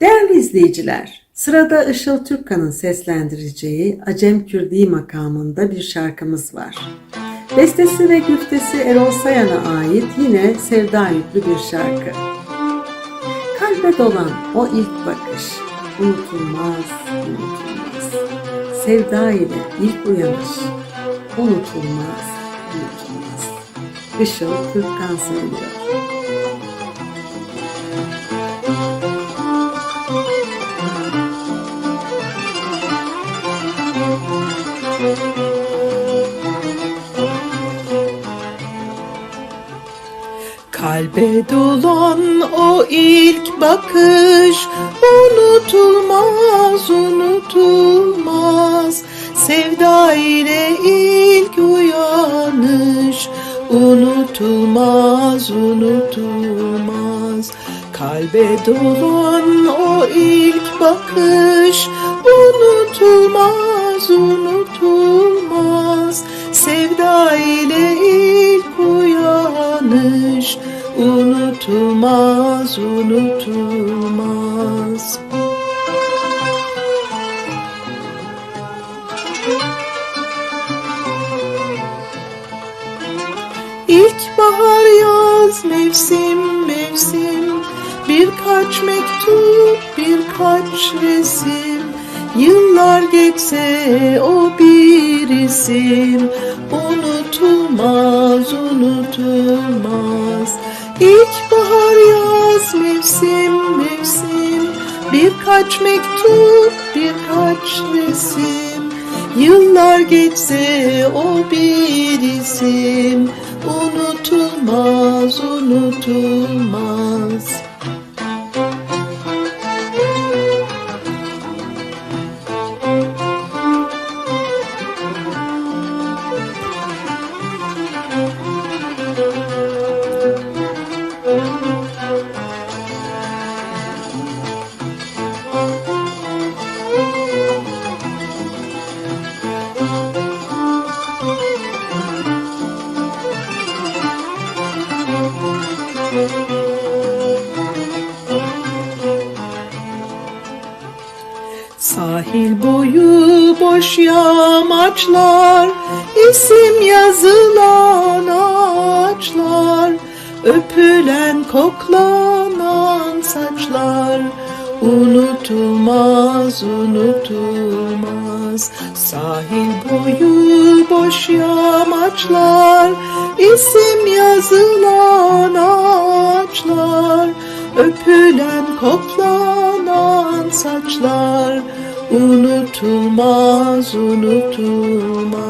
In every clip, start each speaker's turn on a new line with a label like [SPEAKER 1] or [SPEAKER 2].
[SPEAKER 1] Değerli izleyiciler, sırada Işıl Türkkan'ın seslendireceği Acem Kürdi makamında bir şarkımız var. Bestesi ve güftesi Erol Sayan'a ait yine sevda yüklü bir şarkı. Kalbe dolan o ilk bakış, unutulmaz, unutulmaz. Sevda ile ilk uyanış, unutulmaz, unutulmaz. Işıl Türkkan söylüyor.
[SPEAKER 2] Kalbe dolan o ilk bakış unutulmaz unutulmaz. Sevda ile ilk uyanış unutulmaz unutulmaz. Kalbe dolan o ilk bakış unutulmaz unutulmaz. Sevda unutulmaz unutulmaz. İlkbahar yaz mevsim mevsim. Birkaç mektup birkaç resim. Yıllar geçse o bir isim Unutulmaz unutulmaz. İlkbahar yaz mevsim mevsim. Birkaç mektup birkaç resim. Yıllar geçse o bir isim. Unutulmaz, unutulmaz Sahil boyu boş yamaçlar, isim yazılan ağaçlar, öpülen koklanan saçlar, unutulmaz unutulmaz. Sahil boyu boş yamaçlar, isim yazılan ağaçlar, öpülen koklanan saçlar, unutulmaz unutulmaz.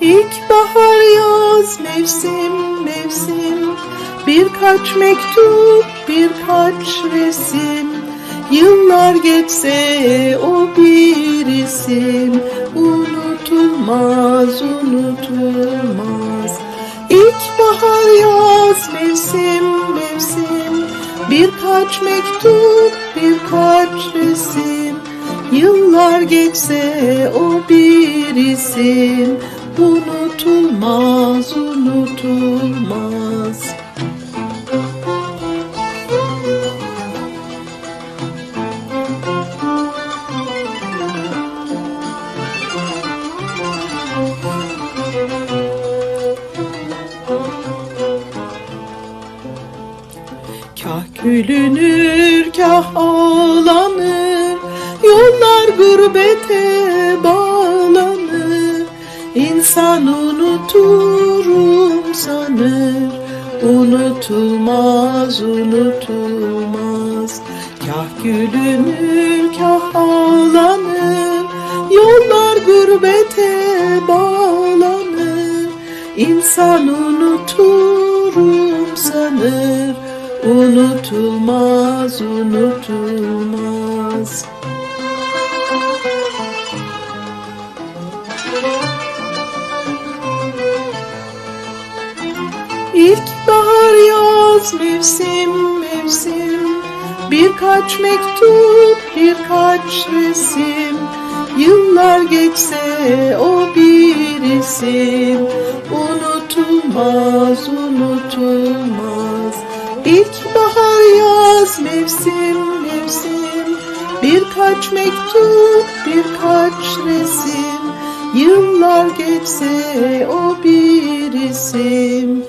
[SPEAKER 2] İlkbahar yaz mevsim mevsim. Birkaç mektup birkaç resim. Yıllar geçse o bir isim Unutulmaz unutulmaz. İlkbahar yaz mevsim mevsim. Birkaç mektup birkaç resim. Yıllar geçse o bir isim. Unutulmaz, unutulmaz Kah gülünür, kah ağlanır. Yollar gurbete bağlanır. İnsan unuturum sanır. Unutulmaz, unutulmaz. Kah gülünür, kah ağlanır. Yollar gurbete bağlanır. İnsan unuturum sanır Unutulmaz, unutulmaz. İlkbahar yaz mevsim mevsim. Birkaç mektup birkaç resim. Yıllar geçse o bir isim. Unutulmaz, unutulmaz İlkbahar yaz mevsim, mevsim. Birkaç mektup, birkaç resim. Yıllar geçse o bir isim